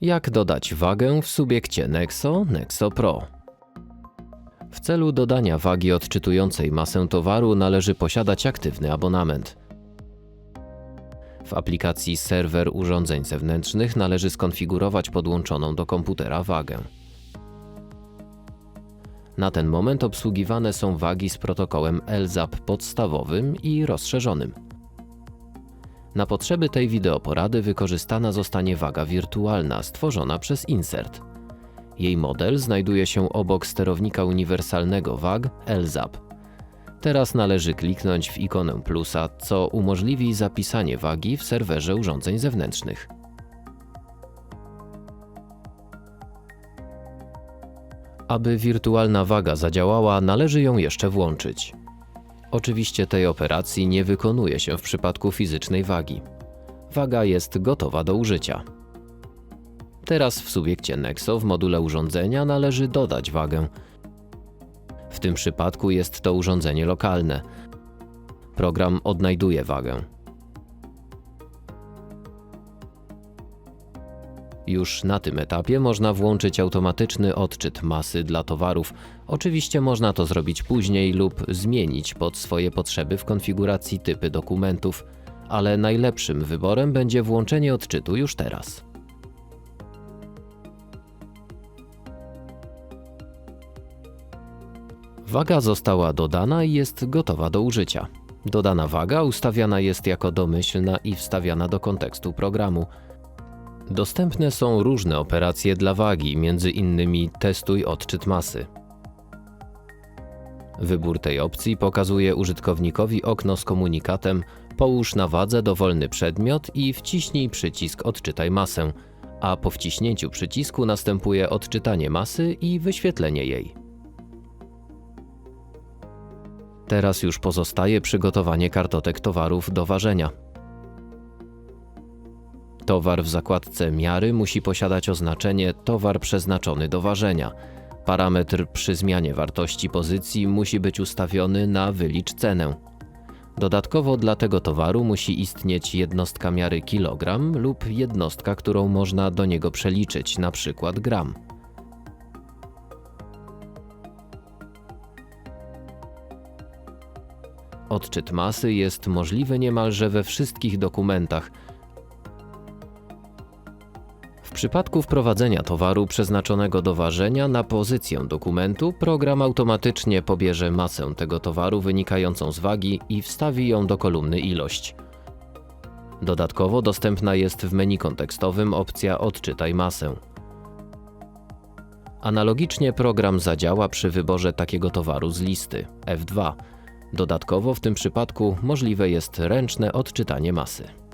Jak dodać wagę w subiekcie Nexo Nexo Pro? W celu dodania wagi odczytującej masę towaru należy posiadać aktywny abonament. W aplikacji Serwer urządzeń zewnętrznych należy skonfigurować podłączoną do komputera wagę. Na ten moment obsługiwane są wagi z protokołem LZAP podstawowym i rozszerzonym. Na potrzeby tej wideoporady wykorzystana zostanie waga wirtualna stworzona przez Insert. Jej model znajduje się obok sterownika uniwersalnego wag LZAP. Teraz należy kliknąć w ikonę plusa, co umożliwi zapisanie wagi w serwerze urządzeń zewnętrznych. Aby wirtualna waga zadziałała, należy ją jeszcze włączyć. Oczywiście tej operacji nie wykonuje się w przypadku fizycznej wagi. Waga jest gotowa do użycia. Teraz w subiekcie Nexo w module urządzenia należy dodać wagę. W tym przypadku jest to urządzenie lokalne. Program odnajduje wagę. Już na tym etapie można włączyć automatyczny odczyt masy dla towarów. Oczywiście można to zrobić później lub zmienić pod swoje potrzeby w konfiguracji typy dokumentów, ale najlepszym wyborem będzie włączenie odczytu już teraz. Waga została dodana i jest gotowa do użycia. Dodana waga ustawiana jest jako domyślna i wstawiana do kontekstu programu. Dostępne są różne operacje dla wagi, między innymi testuj odczyt masy. Wybór tej opcji pokazuje użytkownikowi okno z komunikatem połóż na wadze dowolny przedmiot i wciśnij przycisk odczytaj masę, a po wciśnięciu przycisku następuje odczytanie masy i wyświetlenie jej. Teraz już pozostaje przygotowanie kartotek towarów do ważenia. Towar w zakładce miary musi posiadać oznaczenie towar przeznaczony do ważenia. Parametr przy zmianie wartości pozycji musi być ustawiony na wylicz cenę. Dodatkowo dla tego towaru musi istnieć jednostka miary kilogram lub jednostka, którą można do niego przeliczyć, np. gram. Odczyt masy jest możliwy niemalże we wszystkich dokumentach. Przypadku wprowadzenia towaru przeznaczonego do ważenia na pozycję dokumentu, program automatycznie pobierze masę tego towaru wynikającą z wagi i wstawi ją do kolumny ilość. Dodatkowo dostępna jest w menu kontekstowym opcja Odczytaj masę. Analogicznie program zadziała przy wyborze takiego towaru z listy F2. Dodatkowo w tym przypadku możliwe jest ręczne odczytanie masy.